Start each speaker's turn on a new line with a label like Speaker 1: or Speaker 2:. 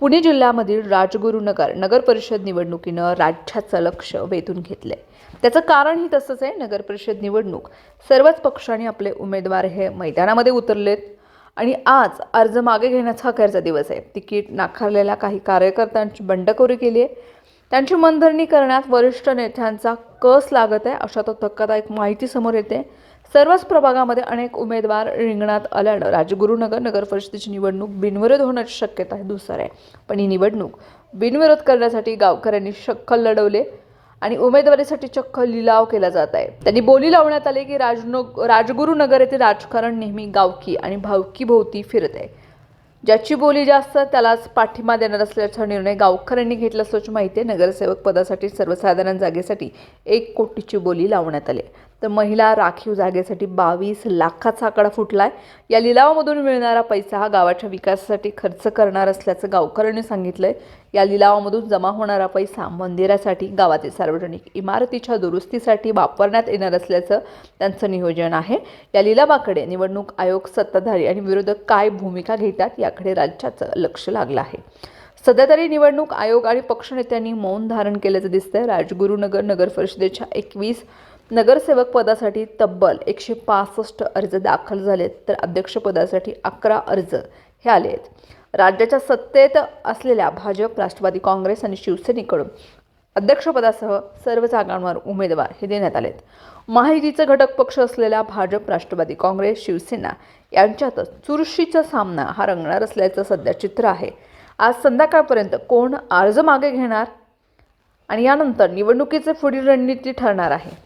Speaker 1: पुणे जिल्ह्यामधील राजगुरुनगर नगर परिषद निवडणुकीनं राज्याचं लक्ष वेधून घेतलंय. त्याचं कारणही तसंच आहे नगर परिषद निवडणूक सर्वच पक्षांनी आपले उमेदवार हे मैदानामध्ये उतरलेत. आणि आज अर्ज मागे घेण्याचा अखेरचा दिवस आहे. तिकीट नाकारलेल्या काही कार्यकर्त्यांची बंडखोरी केली आहे त्यांची मनधरणी करण्यात वरिष्ठ नेत्यांचा कस लागत आहे अशा तो धक्कादायक माहिती समोर येते. सर्वच प्रभागामध्ये अनेक उमेदवार रिंगणात आल्यानं राजगुरुनगर नगर परिषदेची निवडणूक बिनविरोध होण्याची शक्यता आहे दुसरं आहे. पण ही निवडणूक बिनविरोध करण्यासाठी गावकऱ्यांनी शक्कल लढवले आणि उमेदवारीसाठी चक्क लिलाव केला जात आहे. त्यांनी बोली लावण्यात आले की राजनो राजगुरुनगर येथे राजकारण नेहमी गावकी आणि भावकीभोवती फिरत आहे. ज्याची बोली जास्त त्यालाच पाठिंबा देणार असल्याचा निर्णय गावकरांनी घेतला असल्याची माहिती आहे नगरसेवक पदासाठी सर्वसाधारण जागेसाठी एक कोटीची बोली लावण्यात आली आहे. तर महिला राखीव जागेसाठी बावीस लाखाचा आकडा फुटला आहे या लिलावामधून मिळणारा पैसा हा गावाच्या विकासासाठी खर्च करणार असल्याचं गावकऱ्यांनी सांगितलं आहे या लिलावामधून जमा होणारा पैसा मंदिरासाठी गावातील सार्वजनिक इमारतीच्या दुरुस्तीसाठी वापरण्यात येणार असल्याचं त्यांचं नियोजन आहे. या लिलावाकडे निवडणूक आयोग सत्ताधारी आणि विरोधक काय भूमिका घेतात याकडे राज्याचं लक्ष लागलं आहे. सध्या तरी निवडणूक आयोग आणि पक्षनेत्यांनी मौन धारण केल्याचं दिसतंय. राजगुरुनगर नगर परिषदेच्या एकवीस नगरसेवक पदासाठी तब्बल एकशे पासष्ट अर्ज दाखल झालेत तर अध्यक्षपदासाठी अकरा अर्ज हे आले आहेत. राज्याच्या सत्तेत असलेल्या भाजप राष्ट्रवादी काँग्रेस आणि शिवसेनेकडून अध्यक्षपदासह सर्व जागांवर उमेदवार हे देण्यात आलेत महायुतीचं घटक पक्ष असलेल्या भाजप राष्ट्रवादी काँग्रेस शिवसेना यांच्यातच चुरशीचा सामना हा रंगणार असल्याचं सध्या चित्र आहे. आज संध्याकाळपर्यंत कोण अर्ज मागे घेणार? आणि यानंतर निवडणुकीचे पुढील रणनीती ठरणार आहे.